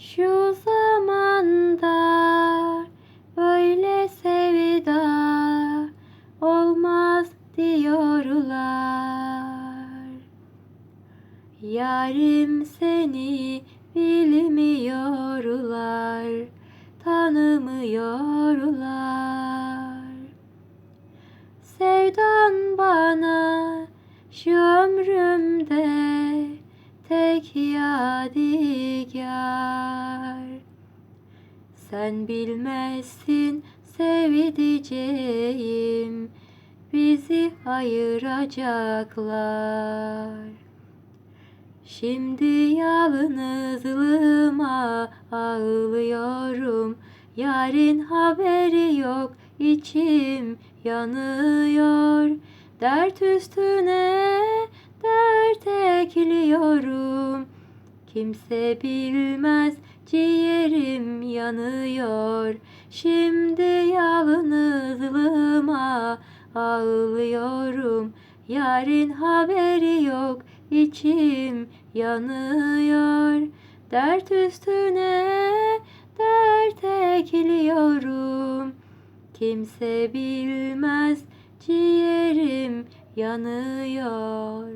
Şu zamanda böyle sevda olmaz diyorlar. Yarim seni bilmiyorlar, tanımıyorlar. Sevdan bana şu ömrümde tek yadigar. Sen bilmezsin sevdiceğim bizi ayıracaklar. Şimdi yalnızlığıma ağlıyorum. Yarın haberi yok, içim yanıyor. Dert üstüne dert ekliyorum. Kimse bilmez ciğerim yanıyor. Şimdi yalnızlığıma ağlıyorum. Yarın haberi yok, içim yanıyor. Dert üstüne dert ekliyorum. Kimse bilmez ciğerim yanıyor.